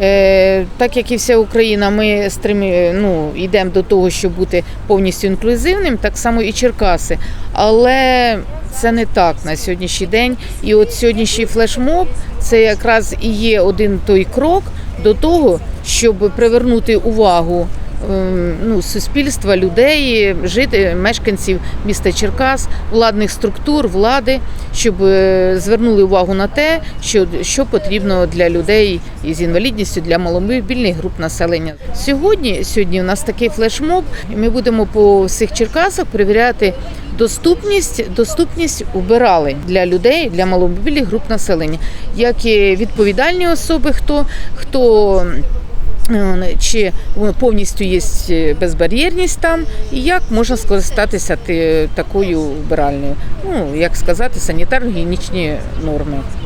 Е, так як і вся Україна, ми стрим, ну, йдемо до того, щоб бути повністю інклюзивним, так само і Черкаси. Але це не так на сьогоднішній день. І от сьогоднішній флешмоб це якраз і є один той крок до того, щоб привернути увагу ну, суспільства, людей, жити, мешканців міста Черкас, владних структур, влади, щоб е, звернули увагу на те, що, що потрібно для людей із інвалідністю, для маломобільних груп населення. Сьогодні, сьогодні у нас такий флешмоб, ми будемо по всіх Черкасах перевіряти доступність, доступність убиралень для людей, для маломобільних груп населення, як і відповідальні особи, хто, хто чи повністю є безбар'єрність там, і як можна скористатися такою вбиральною. Ну, як сказати, санітарно-гігієнічні норми.